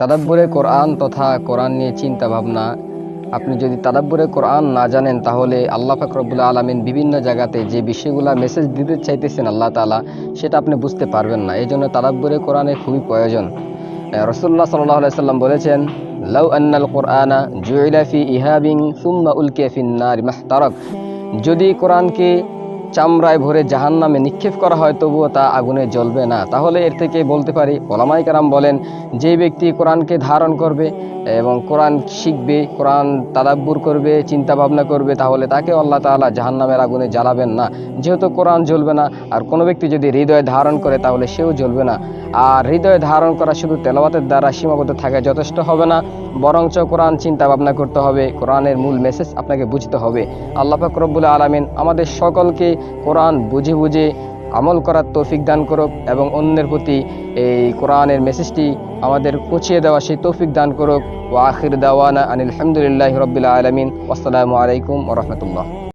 তাদাব্বুরে কোরআন তথা কোরআন নিয়ে চিন্তা ভাবনা আপনি যদি তাদাব্বুরে কোরআন না জানেন, তাহলে আল্লাহ ফাকরবুল্লা আলমিন বিভিন্ন জায়গাতে যে বিষয়গুলা মেসেজ দিতে চাইতেছেন আল্লাহ তালা সেটা আপনি বুঝতে পারবেন না। এই জন্য তাদাব্বুরে কোরআনের খুবই প্রয়োজন। রসুল্লাহ সাল্লাহ সাল্লাম বলেছেন, লাউ আন্নাল কোরআনা জুইলা ফি ইহাবিং সুম্মা উলকে ফিন্নার মাহতারক। যদি কোরআনকে চামড়ায় ভরে জাহান নামে নিক্ষেপ করা হয়, তবুও তা আগুনে জ্বলবে না। তাহলে এর থেকে বলতে পারি ওলামাই কারাম বলেন, যে ব্যক্তি কোরআনকে ধারণ করবে এবং কোরআন শিখবে, কোরআন তাদাব্বুর করবে চিন্তা ভাবনা করবে, তাহলে তাকে আল্লাহ তাআলা জাহান নামের আগুনে জ্বালাবেন না। যেহেতু কোরআন জ্বলবে না, আর কোনো ব্যক্তি যদি হৃদয়ে ধারণ করে, তাহলে সেও জ্বলবে না। আর হৃদয়ে ধারণ করা শুধু তেলাওয়াতের দ্বারা সীমাবদ্ধ থাকা যথেষ্ট হবে না। বরঞ্চ কোরআন চিন্তা ভাবনা করতে হবে। কোরআনের মূল মেসেজ আপনাকে বুঝতে হবে। আল্লাহ ফাকরবুল আলমিন আমাদের সকলকে কোরআন বুঝে বুঝে আমল করার তৌফিক দান করুক এবং অন্যের প্রতি এই কোরআনের মেসেজটি আমাদের পৌঁছিয়ে দেওয়া সেই তৌফিক দান করুক। ও আখির দাওয়ানা আনিল আলহামদুলিল্লাহ রবিল্লা আলমিন। আসসালামু আলাইকুম রহমতুল্লাহ।